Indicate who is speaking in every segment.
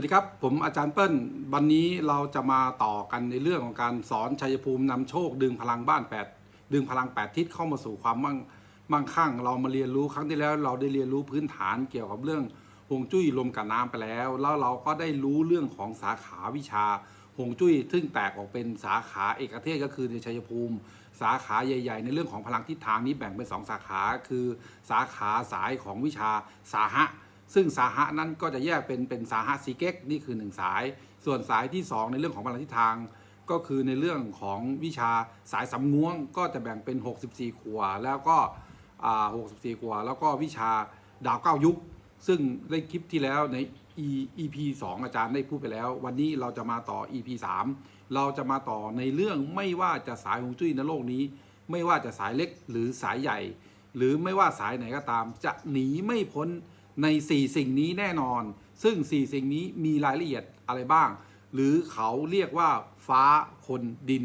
Speaker 1: วัสดีครับ ผมอาจารย์เปิ้ล วันนี้เราจะมาต่อกันในเรื่องของการสอนชัยภูมินำโชค ดึงพลังบ้าน 8 ดึงพลัง 8 ทิศเข้ามาสู่ความมั่งมั่งคั่ง เรามาเรียนรู้ครั้งที่แล้วเราได้เรียนรู้พื้นฐานเกี่ยวกับเรื่องฮวงจุ้ยลมกับน้ำไปแล้ว แล้วเราก็ได้รู้เรื่องของสาขาวิชาฮวงจุ้ยซึ่งแตกออกเป็นสาขาเอกเทศก็คือในชัยภูมิ สาขาใหญ่ ๆ ในเรื่องของพลังทิศทางนี้แบ่งเป็นสองสาขา คือสาขาสายของวิชาสาหะ ซึ่งสาหะนั้นก็จะแยกเป็นเป็นสาหะสีเก๊กนี่คือหนึ่งสาย ส่วนสายที่ 2 ในเรื่องของพลังทิศทาง ก็คือในเรื่องของวิชาสายสำง้วงก็จะแบ่งเป็น 64 ขัว แล้วก็อ่า64 ขัว แล้วก็วิชาดาวเก้ายุค ซึ่งได้คลิปที่แล้วใน EP 2 อาจารย์ได้พูดไปแล้ว วันนี้เราจะมาต่อ EP 3 เราจะมาต่อในเรื่องไม่ว่าจะสายฮวงจุ้ยในโลกนี้ ไม่ว่าจะสายเล็กหรือสายใหญ่ หรือไม่ว่าสายไหนก็ตามจะหนีไม่พ้น ใน 4 สิ่งนี้แน่นอน ซึ่ง 4 สิ่งนี้มีรายละเอียดอะไรบ้าง หรือเขาเรียกว่าฟ้าคนดิน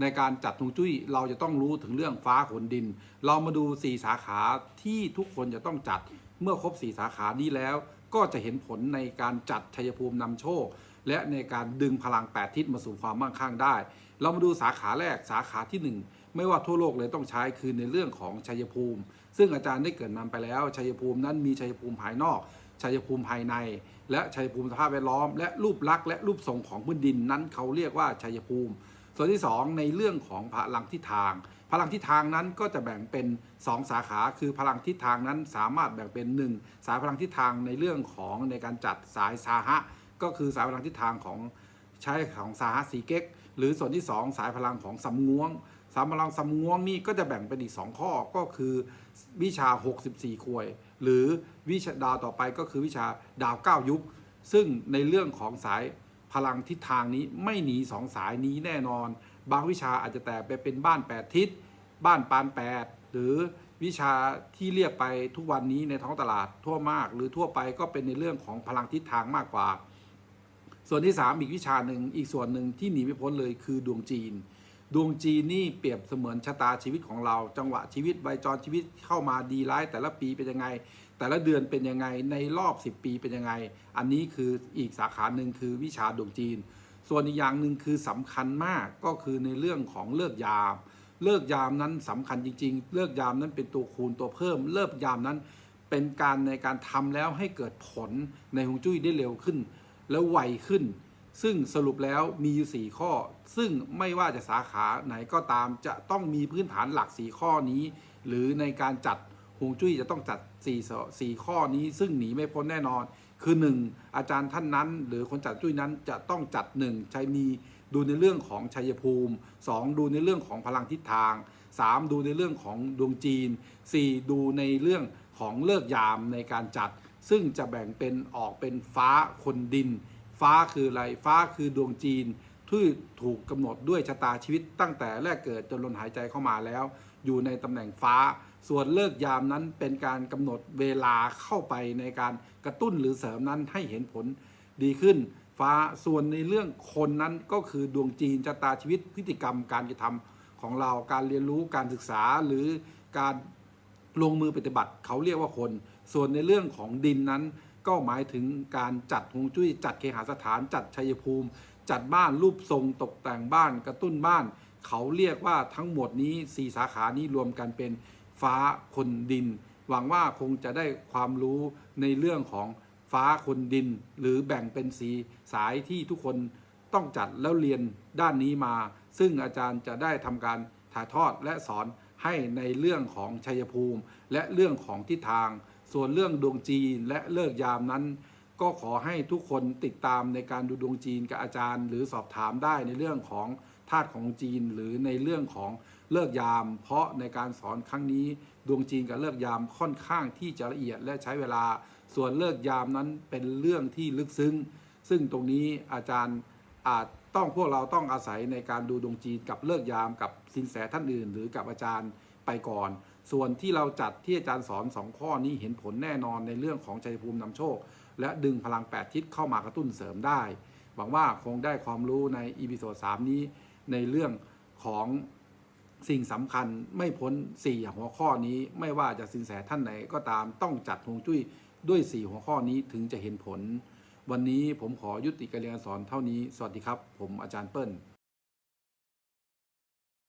Speaker 1: ในการจัดฮวงจุ้ยเราจะต้องรู้ถึงเรื่องฟ้าขนดิน เรามาดู 4 สาขาที่ทุกคนจะต้องจัดเมื่อครบ 4 สาขานี้แล้ว ก็จะเห็นผลในการจัดชัยภูมินำโชค และในการดึงพลัง 8 ทิศมาสู่ความมั่งคั่งได้ เรามาดูสาขาแรกสาขาที่ 1 ไม่ว่าทั่วโลกเลยต้องใช้คือในเรื่องของชัยภูมิ ซึ่งอาจารย์ได้เกิดนำไปแล้วชัยภูมินั้นมีชัยภูมิภายนอกชัยภูมิภายใน และชัยภูมิสภาพแวดล้อม และรูปลักษณ์และรูปทรงของพื้นดินนั้นเขาเรียกว่าชัยภูมิ ส่วนที่ 2 ในเรื่องของพลังทิศทาง พลังทิศทางนั้นก็จะแบ่งเป็น 2 สาขาคือพลังทิศทางนั้นสามารถแบ่งเป็น 1 สายพลังทิศทางในเรื่องของในการจัดสายสาหะก็คือสายพลังทิศทางของใช้ของสาหะสีเก๊กหรือส่วนที่ 2 สายพลังของสำงวง สายพลังสำงวงนี่ก็จะแบ่งเป็นอีก 2 ข้อก็คือวิชา 64ควย หรือวิชาดาวต่อไปก็คือวิชาดาว 9 ยุค ซึ่งในเรื่องของสายพลังทิศทางนี้ไม่หนีสองสายนี้แน่นอน บางวิชาอาจจะแตกไปเป็นบ้าน 8 ทิศ บ้านปาน 8 หรือวิชาที่เรียกไปทุกวันนี้ในท้องตลาดทั่วมาก หรือทั่วไปก็เป็นในเรื่องของพลังทิศทางมากกว่า ส่วนที่ 3 อีกวิชาหนึ่งอีกส่วนหนึ่งที่หนีไม่พ้นเลยคือดวงจีน ดวงจีนนี่เปรียบเสมือนชะตาชีวิตของเรา จังหวะชีวิตใบจรชีวิตเข้ามาดีร้าย แต่ละปีเป็นยังไง แต่ละเดือนเป็นยังไงในรอบ 10 ปีเป็นยังไง อันนี้คืออีกสาขาหนึ่งคือวิชาดวงจีน ส่วนอีกอย่างหนึ่งคือสำคัญมากก็คือในเรื่องของเลิกยาม เลิกยามนั้นสำคัญจริง ๆ เลิกยามนั้นเป็นตัวคูณตัวเพิ่ม เลิกยามนั้นเป็นการในการทำแล้วให้เกิดผลในฮวงจุ้ยได้เร็วขึ้น แล้วไวขึ้น ซึ่งสรุปแล้วมีอยู่ 4 ข้อ ซึ่งไม่ว่าจะสาขาไหนก็ตามจะต้องมีพื้นฐานหลัก 4 ข้อนี้ หรือในการจัดฮวงจุ้ยจะต้องจัด 4 4 ข้อนี้ ซึ่งหนีไม่พ้นแน่นอน คือ 1 อาจารย์ท่านนั้น หรือคนจัดจุ้ยนั้นจะต้องจัด 1 ใช้มีดูในเรื่องของชัยภูมิ 2 ดูในเรื่องของพลังทิศทาง 3 ดูในเรื่องของดวงจีน 4 ดูในเรื่องของเลิกยามในการจัด ซึ่งจะแบ่งเป็นออกเป็นฟ้าคนดิน ฟ้าคืออะไร ฟ้าคือดวงจีนที่ถูกกำหนดด้วยชะตาชีวิตตั้งแต่แรกเกิดจนลมหายใจเข้ามาแล้ว อยู่ในตำแหน่งฟ้า ส่วนเลิกยามนั้นเป็นการกำหนดเวลาเข้าไปในการกระตุ้นหรือเสริมนั้นให้เห็นผลดีขึ้น ฟ้าส่วนในเรื่องคนนั้นก็คือดวงจีนชะตาชีวิตพฤติกรรมการกระทำของเราการเรียนรู้การศึกษาหรือการลงมือปฏิบัติเขาเรียกว่าคน ส่วนในเรื่องของดินนั้น ก็หมายถึงการจัดฮวงจุ้ยจัดเคหสถาน จัดชัยภูมิ จัดบ้านรูปทรงตกแต่งบ้านกระตุ้นบ้าน เขาเรียกว่าทั้งหมดนี้สี่สาขานี้รวมกันเป็นฟ้าคนดิน หวังว่าคงจะได้ความรู้ในเรื่องของฟ้าคนดิน หรือแบ่งเป็นสีสายที่ทุกคนต้องจัดแล้วเรียนด้านนี้มา ซึ่งอาจารย์จะได้ทำการถ่ายทอดและสอนให้ในเรื่องของชัยภูมิ และเรื่องของทิศทาง ส่วนเรื่องดวงจีนและเลิกยามนั้น ก็ขอให้ทุกคนติดตามในการดูดวงจีนกับอาจารย์ หรือสอบถามได้ในเรื่องของธาตุของจีนหรือในเรื่องของเลิกยาม เพราะในการสอนครั้งนี้ดวงจีนกับเลิกยามค่อนข้างที่จะละเอียดและใช้เวลา ส่วนเลิกยามนั้นเป็นเรื่องที่ลึกซึ้ง ซึ่งตรงนี้อาจารย์อาจต้องพวกเราต้องอาศัยในการดูดวงจีนกับเลิกยามกับสินแสท่านอื่น หรือกับอาจารย์ ไปก่อน ส่วนที่เราจัดที่อาจารย์สอนสองข้อนี้เห็นผลแน่นอนในเรื่องของชัยภูมินำโชค และดึงพลัง 8 ทิศเข้ามากระตุ้นเสริมได้ หวังว่าคงได้ความรู้ในอีพิโซด3นี้ ในเรื่องของสิ่งสำคัญไม่พ้น4หัวข้อนี้ ไม่ว่าจะสินแสท่านไหนก็ตามต้องจัดฮวงจุ้ยด้วย 4 หัวข้อนี้ถึงจะเห็นผล วันนี้ผมขอยุติการเรียนสอนเท่านี้ สวัสดีครับ ผมอาจารย์เปิ้ล